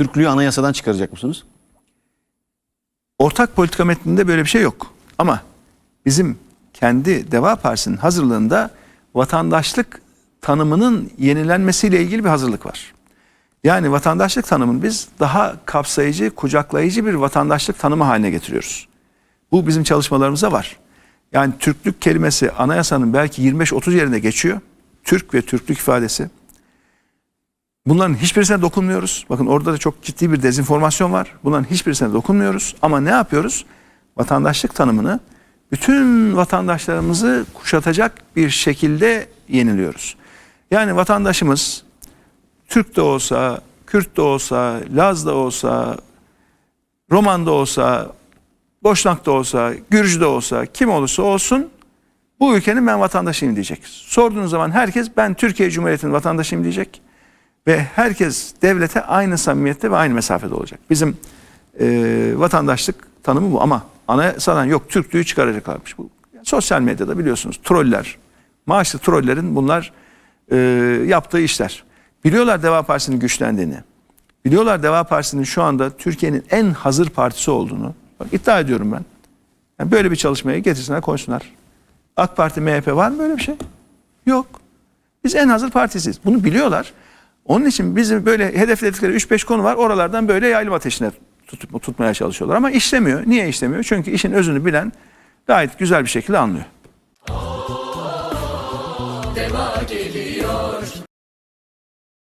Türklüğü anayasadan çıkaracak mısınız? Ortak politika metninde böyle bir şey yok. Ama bizim kendi Deva Partisi'nin hazırlığında vatandaşlık tanımının yenilenmesiyle ilgili bir hazırlık var. Yani vatandaşlık tanımını biz daha kapsayıcı, kucaklayıcı bir vatandaşlık tanımı haline getiriyoruz. Bu bizim çalışmalarımızda var. Yani Türklük kelimesi anayasanın belki 25-30 yerinde geçiyor. Türk ve Türklük ifadesi. Bunların hiçbirisine dokunmuyoruz. Bakın orada da çok ciddi bir dezenformasyon var. Bunların hiçbirisine dokunmuyoruz. Ama ne yapıyoruz? Vatandaşlık tanımını bütün vatandaşlarımızı kuşatacak bir şekilde yeniliyoruz. Yani vatandaşımız Türk de olsa, Kürt de olsa, Laz da olsa, Roman da olsa, Boşnak da olsa, Gürcü de olsa, kim olursa olsun bu ülkenin ben vatandaşıyım diyecek. Sorduğunuz zaman herkes ben Türkiye Cumhuriyeti'nin vatandaşıyım diyecek. Ve herkes devlete aynı samimiyette ve aynı mesafede olacak. Bizim e, vatandaşlık tanımı bu ama anayasadan yok Türklüğü çıkaracaklarmış. Bu sosyal medyada biliyorsunuz troller, maaşlı trollerin bunlar e, yaptığı işler. Biliyorlar Deva Partisi'nin güçlendiğini. Biliyorlar Deva Partisi'nin şu anda Türkiye'nin en hazır partisi olduğunu. Bak iddia ediyorum ben. Yani böyle bir çalışmayı getirsinler koysunlar. AK Parti, MHP var mı böyle bir şey? Yok. Biz en hazır partisiyiz. Bunu biliyorlar. Onun için bizim böyle hedefledikleri 3-5 konu var. Oralardan böyle yaylım ateşine tutup, tutmaya çalışıyorlar. Ama işlemiyor. Niye işlemiyor? Çünkü işin özünü bilen gayet güzel bir şekilde anlıyor. Deva geliyor.